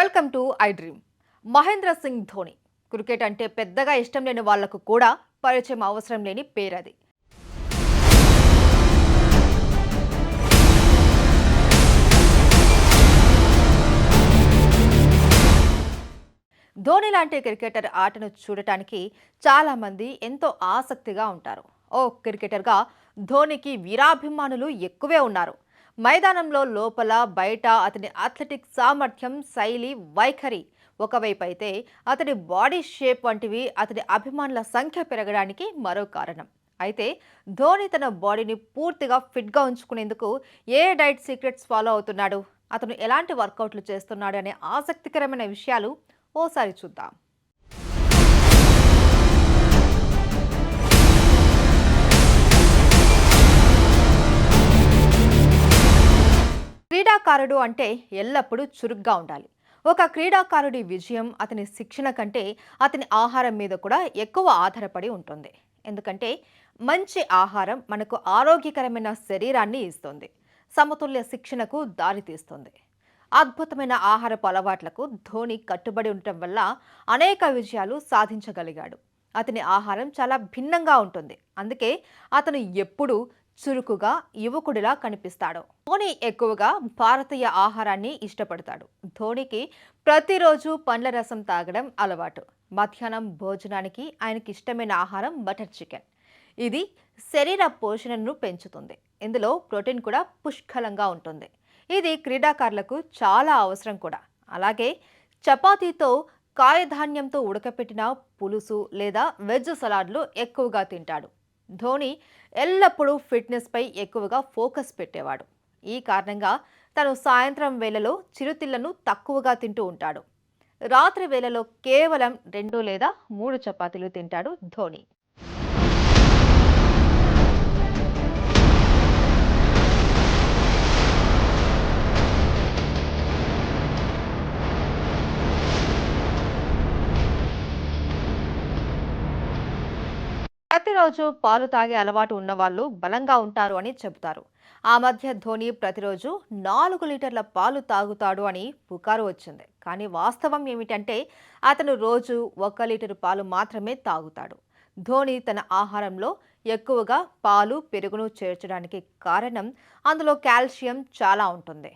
Welcome to I dream. Mahendra Singh Dhoni. Cricket అంటే పెద్దగా ఇష్టం లేని వాళ్ళకు కూడా పరిచయం అవసరం లేని పేరది ధోని లాంటి క్రికెటర్ ఆటను చూడటానికి చాలామంది ఎంతో ఆసక్తిగా ఉంటారు. ఓ క్రికెటర్గా ధోనికి వీరాభిమానులు ఎక్కువే ఉన్నారు. మైదానంలో లోపల బయట అతని అథ్లెటిక్ సామర్థ్యం శైలి వైఖరి ఒకవైపు అయితే అతడి బాడీ షేప్ వంటివి అతడి అభిమానుల సంఖ్య పెరగడానికి మరో కారణం. అయితే ధోని తన బాడీని పూర్తిగా ఫిట్గా ఉంచుకునేందుకు ఏ డైట్ సీక్రెట్స్ ఫాలో అవుతున్నాడు? అతను ఎలాంటి వర్కౌట్లు చేస్తున్నాడు అనే ఆసక్తికరమైన విషయాలు ఓసారి చూద్దాం. క్రీడాకారుడు అంటే ఎల్లప్పుడూ చురుగ్గా ఉండాలి. ఒక క్రీడాకారుడి విజయం అతని శిక్షణ కంటే అతని ఆహారం మీద కూడా ఎక్కువ ఆధారపడి ఉంటుంది. ఎందుకంటే మంచి ఆహారం మనకు ఆరోగ్యకరమైన శరీరాన్ని ఇస్తుంది. సమతుల్య శిక్షణకు దారితీస్తుంది అద్భుతమైన ఆహారపు అలవాట్లకు ధోని కట్టుబడి ఉండటం వల్ల అనేక విజయాలు సాధించగలిగాడు. అతని ఆహారం చాలా భిన్నంగా ఉంటుంది. అందుకే అతను ఎప్పుడూ చురుకుగా యువకుడిలా కనిపిస్తాడు. ధోని ఎక్కువగా భారతీయ ఆహారాన్ని ఇష్టపడతాడు. ధోనికి ప్రతిరోజు పండ్ల రసం తాగడం అలవాటు. మధ్యాహ్నం భోజనానికి ఆయనకి ఇష్టమైన ఆహారం బటర్ చికెన్. ఇది శరీర పోషణను పెంచుతుంది. ఇందులో ప్రోటీన్ కూడా పుష్కలంగా ఉంటుంది. ఇది క్రీడాకారులకు చాలా అవసరం కూడా. అలాగే చపాతీతో కాయధాన్యంతో ఉడకపెట్టిన పులుసు లేదా వెజ్ సలాడ్లు ఎక్కువగా తింటాడు. ధోని ఎల్లప్పుడూ ఫిట్నెస్పై ఎక్కువగా ఫోకస్ పెట్టేవాడు. ఈ కారణంగా తను సాయంత్రం వేళలో చిరుతిళ్ళను తక్కువగా తింటూ ఉంటాడు. రాత్రి వేళలో కేవలం రెండు లేదా మూడు చపాతీలు తింటాడు ధోని. ప్రతిరోజు పాలు తాగే అలవాటు ఉన్నవాళ్ళు బలంగా ఉంటారు అని చెబుతారు. ఆ మధ్య ధోని ప్రతిరోజు నాలుగు లీటర్ల పాలు తాగుతాడు అని పుకారు వచ్చింది. కానీ వాస్తవం ఏమిటంటే అతను రోజు ఒక లీటరు పాలు మాత్రమే తాగుతాడు. ధోని తన ఆహారంలో ఎక్కువగా పాలు పెరుగును చేర్చడానికి కారణం అందులో కాల్షియం చాలా ఉంటుంది.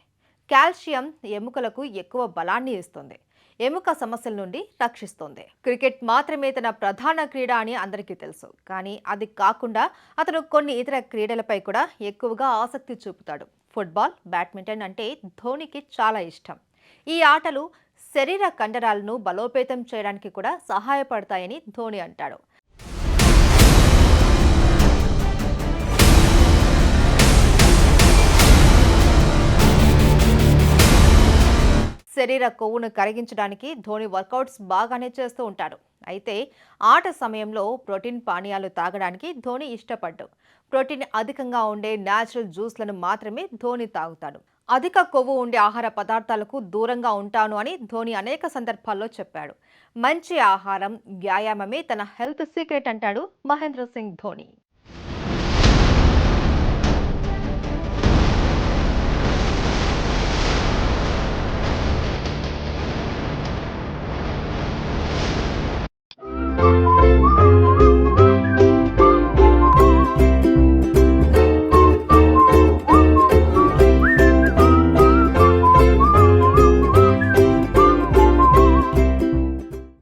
కాల్షియం ఎముకలకు ఎక్కువ బలాన్ని ఇస్తుంది. ఎముక సమస్యల నుండి రక్షిస్తుంది. క్రికెట్ మాత్రమే తన ప్రధాన క్రీడ అని అందరికీ తెలుసు. కానీ అది కాకుండా అతను కొన్ని ఇతర క్రీడలపై కూడా ఎక్కువగా ఆసక్తి చూపుతాడు. ఫుట్బాల్ బ్యాడ్మింటన్ అంటే ధోనికి చాలా ఇష్టం. ఈ ఆటలు శరీర కండరాలను బలోపేతం చేయడానికి కూడా సహాయపడతాయని ధోని అంటాడు. శరీర కొవ్వును కరిగించడానికి ధోని వర్కౌట్స్ బాగానే చేస్తూ ఉంటాడు. అయితే ఆట సమయంలో ప్రోటీన్ పానీయాలు తాగడానికి ధోని ఇష్టపడ్డు. ప్రోటీన్ అధికంగా ఉండే న్యాచురల్ జ్యూస్లను మాత్రమే ధోని తాగుతాడు. అధిక కొవ్వు ఉండే ఆహార పదార్థాలకు దూరంగా ఉంటాను అని ధోని అనేక సందర్భాల్లో చెప్పాడు. మంచి ఆహారం వ్యాయామమే తన హెల్త్ సీక్రెట్ అంటాడు మహేంద్ర సింగ్ ధోని.